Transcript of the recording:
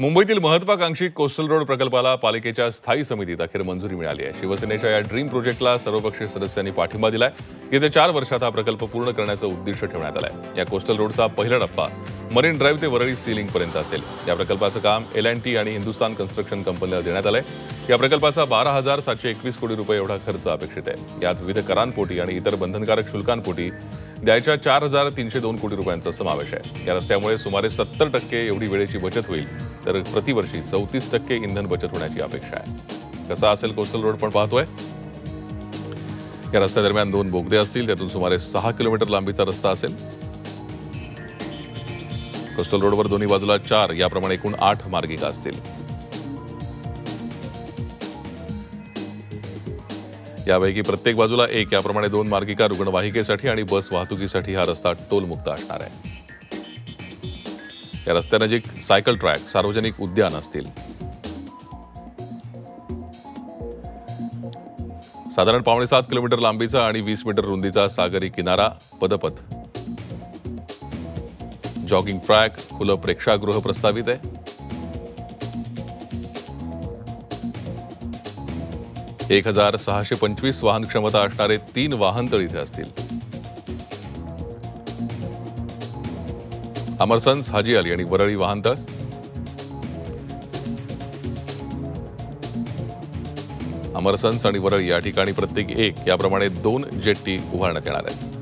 मुंबईतील महत्वाकांक्षी coastal road प्रकल्पाला पालिकेच्या स्थायी समितीत अखेर मंजुरी मिळाली आहे. शिवसेनेच्या या ड्रीम प्रोजेक्टला सर्वपक्षीय सदस्यांनी पाठिंबा दिलाय. येत्या चार वर्षात हा प्रकल्प पूर्ण करण्याचं उद्दिष्ट ठेवण्यात आलंय. या कोस्टल रोडचा पहिला टप्पा मरीन ड्राईव्ह ते वरळी सी पर्यंत असेल. या प्रकल्पाचं काम एल अँड टी आणि हिंदुस्तान कन्स्ट्रक्शन कंपनीला देण्यात आलंय. या प्रकल्पाचा बारा हजार सातशे एकवीस कोटी रुपये एवढा खर्च अपेक्षित आहे. यात विविध करांपोटी आणि इतर बंधनकारक शुल्कांपोटी द्यायच्या चार हजार तीनशे दोन कोटी रुपयांचा समावेश आहे. या रस्त्यामुळे सुमारे सत्तर टक्के एवढी वेळेची बचत होईल. तर प्रतिवर्षी चौतीस टक्के इंधन बचत होण्याची अपेक्षा आहे. कसा असेल कोस्टल रोड पण पाहतोय. या रस्त्यादरम्यान दोन बोगदे असतील त्यातून सुमारे सहा किलोमीटर लांबीचा रस्ता असेल. कोस्टल रोडवर दोन्ही बाजूला चार याप्रमाणे एकूण आठ मार्गिका असतील. यापैकी प्रत्येक बाजूला एक याप्रमाणे दोन मार्गिका रुग्णवाहिकेसाठी आणि बस वाहतुकीसाठी हा रस्ता टोलमुक्त असणार आहे. या रस्त्यानजीक सायकल ट्रॅक सार्वजनिक उद्यान असतील. साधारण पावणे सात किलोमीटर लांबीचा आणि वीस मीटर रुंदीचा सागरी किनारा पदपथ. जॉगिंग ट्रॅक खुलं प्रेक्षागृह प्रस्तावित आहे. एक हजार सहाशे पंचवीस वाहन क्षमता असणारे तीन वाहनतळ इथे असतील. अमरसन्स हाजी अली आणि वरळी वाहनतळ. अमरसन्स आणि वरळी या ठिकाणी प्रत्येकी एक. याप्रमाणे दोन जेट्टी उभारण्यात येणार आहेत.